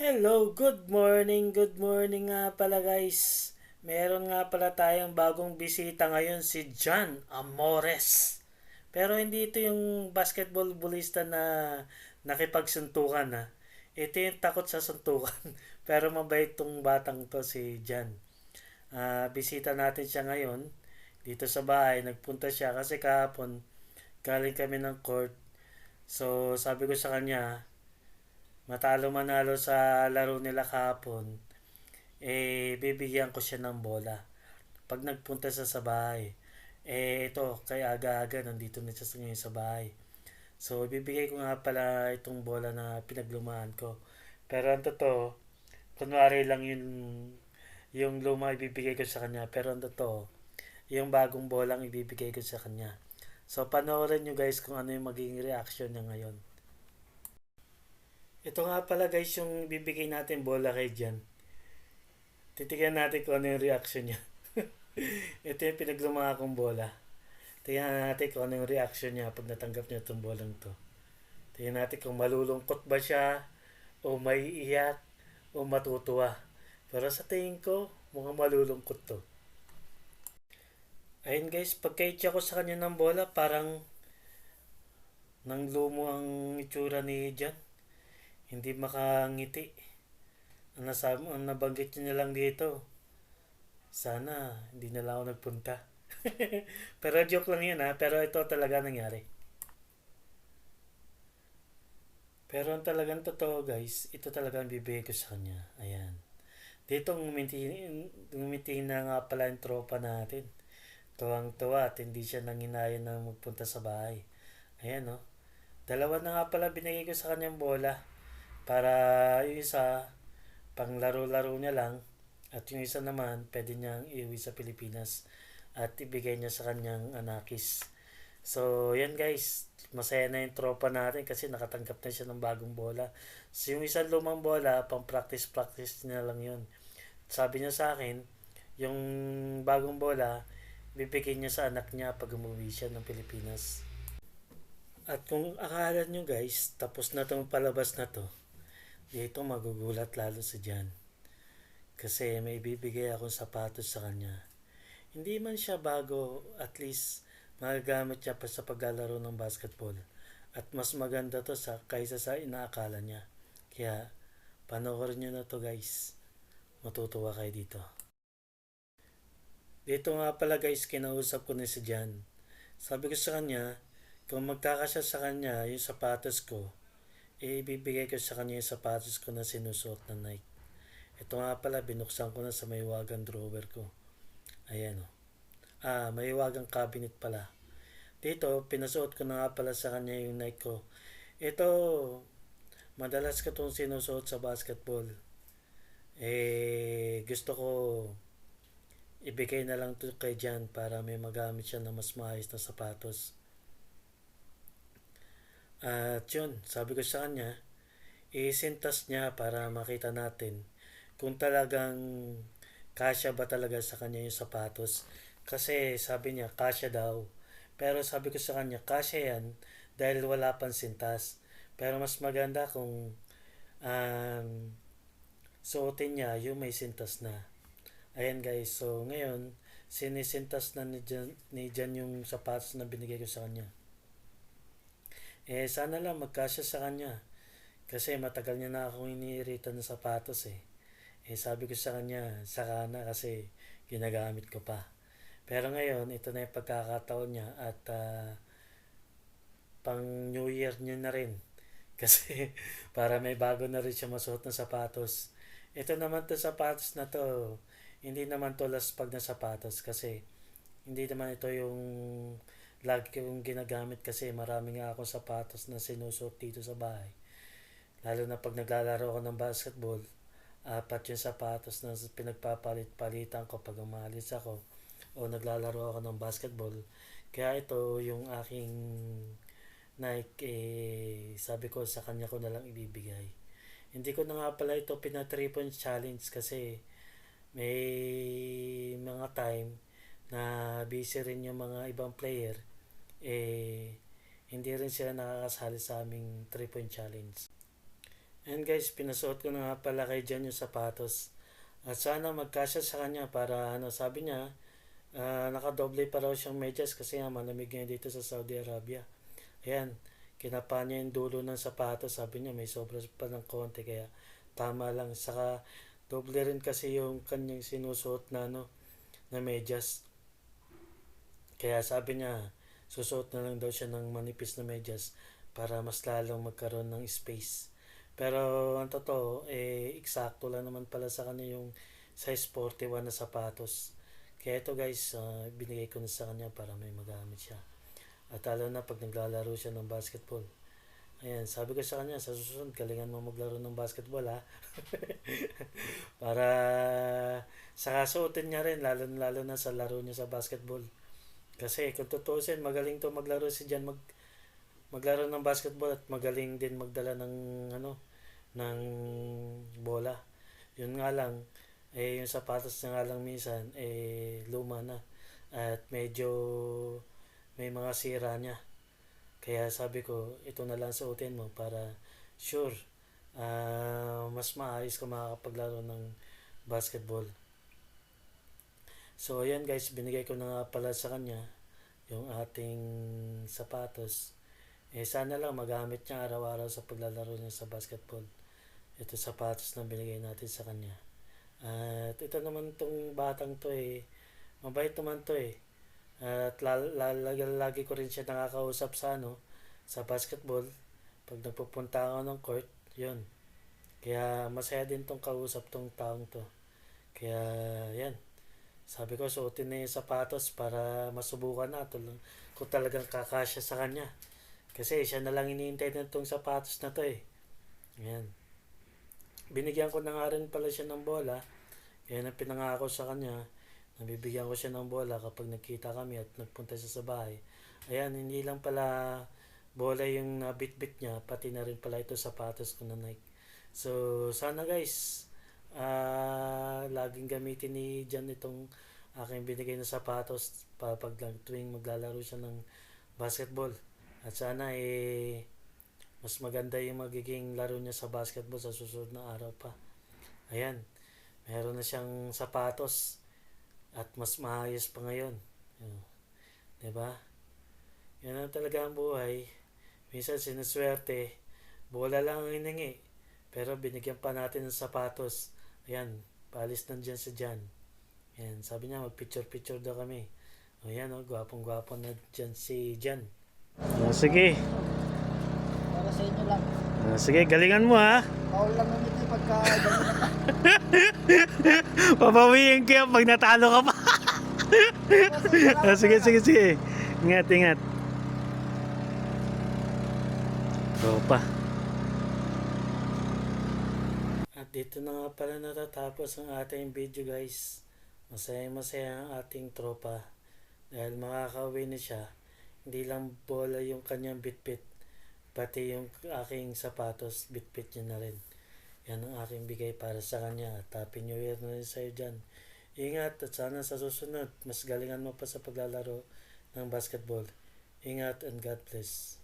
Hello, good morning, good morning nga pala guys. Meron nga pala tayong bagong bisita ngayon, si John Amores. Pero hindi ito yung basketball bulista na nakipagsuntukan ha. Ito yung takot sa suntukan. Pero mabait tong batang to si John. Ah, bisita natin siya ngayon dito sa bahay. Nagpunta siya kasi kahapon galing kami ng court. So sabi ko sa kanya, matalo manalo sa laro nila kahapon, eh, bibigyan ko siya ng bola. Pag nagpunta sa sa bahay, eh, ito, kaya aga-aga, nandito na siya sa ngayon sa bahay. So, bibigay ko nga pala itong bola na pinaglumaan ko. Pero ang totoo, kunwari lang yun, yung luma ibibigay ko sa kanya. Pero ang totoo, yung bagong bolang ibibigay ko sa kanya. So, panoorin nyo guys kung ano yung magiging reaction niya ngayon. Ito nga pala guys yung bibigay natin bola kay Jan. Titignan natin kung ano yung reaction niya. Ito yung pinaglumaka kong bola. Tingnan natin kung ano yung reaction niya pag natanggap niya itong bolang to. Tingnan natin kung malulungkot ba siya, o may iyak, o matutuwa. Pero sa tingin ko, mukhang malulungkot to. Ayun guys, pagka-itch ako sa kanya ng bola, parang nang lumo ang itsura ni Jan. Hindi makangiti. Ang, nasab- ang nabanggit niya lang dito, sana hindi na lang ako nagpunta. Pero joke lang yun ha, pero ito talaga nangyari. Pero ang talagang totoo guys, ito talaga ang bibigay ko sa kanya. Ayan. Dito ngumiti, na nga pala yung tropa natin. Tuwang-tuwa at hindi siya nanginayan na magpunta sa bahay. Ayan no. Dalawa na nga pala binigay ko sa kanyang bola. Para yung isa, pang laro-laro niya lang. At yung isa naman, pwede niyang iuwi sa Pilipinas. At ibigay niya sa kanyang anakis. So, yan guys. Masaya na yung tropa natin kasi nakatanggap na siya ng bagong bola. So, yung isang lumang bola, pang practice-practice niya lang yun. Sabi niya sa akin, yung bagong bola, bibigay niya sa anak niya pag umuwi siya ng Pilipinas. At kung akala nyo guys, tapos na tong palabas na to, dito magugulat lalo si Jan. Kasi may bibigay akong sapatos sa kanya. Hindi man siya bago, at least magagamit siya pa sa paglalaro ng basketball. At mas maganda to sa kaysa sa inaakala niya. Kaya panoorin nyo na to guys. Matutuwa kayo dito. Dito nga pala guys, kinausap ko na si Jan. Sabi ko sa kanya, kung magkakasya sa kanya yung sapatos ko, ibibigay ko sa kanya yung sapatos ko na sinusuot na Nike. Ito nga pala, binuksan ko na sa may wagang drawer ko. Ayan o. Ah, may wagang cabinet pala. Dito, pinasuot ko na nga pala sa kanya yung Nike ko. Ito, madalas ko itong sinusuot sa basketball. Eh, gusto ko ibigay na lang to kay Jan para may magamit siya na mas maayos na sapatos. At yun, sabi ko sa kanya, isintas niya para makita natin kung talagang kasya ba talaga sa kanya yung sapatos. Kasi sabi niya, kasya daw. Pero sabi ko sa kanya, kasya yan dahil wala pang sintas. Pero mas maganda kung um, suotin niya yung may sintas na. Ayan guys, so ngayon, sinisintas na ni Jan, ni Jan yung sapatos na binigay ko sa kanya. Eh, sana lang magkasya sa kanya. Kasi matagal niya na akong iniirita ng sapatos eh. Eh, sabi ko sa kanya, saka na kasi ginagamit ko pa. Pero ngayon, ito na yung pagkakataon niya at ah, pang New Year niya na rin. Kasi para may bago na rin siya masuot na sapatos. Ito naman to sapatos na to, hindi naman to last pag na sapatos kasi hindi naman ito yung lagi kong ginagamit kasi marami nga akong sapatos na sinusuot dito sa bahay. Lalo na pag naglalaro ako ng basketball, apat yung sapatos na pinagpapalit-palitan ko pag umalis ako o naglalaro ako ng basketball. Kaya ito yung aking Nike, eh, sabi ko sa kanya ko na lang ibibigay. Hindi ko na nga pala ito pina 3 point challenge kasi may mga time na busy rin yung mga ibang player eh hindi rin sila nakakasali sa aming 3 point challenge Ayan guys, pinasuot ko na nga pala kay Jan yung sapatos. At sana magkasya sa kanya para ano, sabi niya, ah, nakadoble pa raw siyang medyas kasi nga malamig ngayon dito sa Saudi Arabia. Ayan, kinapa niya yung dulo ng sapatos. Sabi niya may sobra pa ng konti kaya tama lang. Saka doble rin kasi yung kanyang sinusuot na ano, na medyas. Kaya sabi niya, susuot na lang daw siya ng manipis na medyas para mas lalong magkaroon ng space. Pero ang totoo, eh, eksakto lang naman pala sa kanya yung size 41 na sapatos. Kaya ito guys, ah, binigay ko na sa kanya para may magamit siya. At lalo na pag naglalaro siya ng basketball. Ayan, sabi ko sa kanya, sa susunod, galingan mo maglaro ng basketball ha. para sa kasuotin niya rin, lalo, lalo na sa laro niya sa basketball. Kasi kung tutusin, magaling to maglaro si Jan mag, maglaro ng basketball at magaling din magdala ng ano ng bola. Yun nga lang, eh yung sapatos niya nga lang minsan eh luma na at medyo may mga sira niya. Kaya sabi ko, ito na lang suotin mo para sure ah, mas maayos ka makakapaglaro ng basketball. So ayan guys, binigay ko na nga pala sa kanya yung ating sapatos. Eh sana lang magamit niya araw-araw sa paglalaro niya sa basketball. Ito sapatos na binigay natin sa kanya. At ito naman tong batang to eh, mabait naman to eh. At lal- lal- ko rin siya nakakausap sa ano, sa basketball. Pag nagpupunta ako ng court, yun. Kaya masaya din tong kausap tong taong to. Kaya yan. Sabi ko, suotin na yung sapatos para masubukan na tul- kung talagang kakasya sa kanya. Kasi siya na lang iniintay na itong sapatos na to eh. Yan. Binigyan ko na nga rin pala siya ng bola. Yan ang pinangako sa kanya. Nabibigyan ko siya ng bola kapag nagkita kami at nagpunta siya sa bahay. Ayan, hindi lang pala bola yung nabit-bit niya, pati na rin pala ito sapatos ko na Nike. So, sana guys, ah laging gamitin ni Jan itong aking binigay na sapatos para pag tuwing maglalaro siya ng basketball. At sana eh mas maganda yung magiging laro niya sa basketball sa susunod na araw pa. Ayan, meron na siyang sapatos at mas maayos pa ngayon. Yun. 'Di ba? Yan ang talaga ang buhay. Minsan sinuswerte, bola lang ang hiningi. Pero binigyan pa natin ng sapatos. Ayan, palis nandyan sa dyan. Ayan, sabi niya mag-picture-picture daw kami. O yan, oh, gwapong-gwapo na dyan si Jan. Ah, sige, Para sa inyo lang. Ah, sige, galingan mo ha. Bawal lang ng ngiti pagka na. Papawiin ko yan pag natalo ka pa. Ah, sige, sige, sige. Ingat, ingat. Tropa. At dito na nga pala natatapos ang ating video guys. Masaya masaya ang ating tropa. Dahil makakauwi na siya. Hindi lang bola yung kanyang bitbit. Pati yung aking sapatos, bitbit niya na rin. Yan ang aking bigay para sa kanya. Happy New Year na rin sa'yo dyan. Ingat at sana sa susunod, mas galingan mo pa sa paglalaro ng basketball. Ingat and God bless.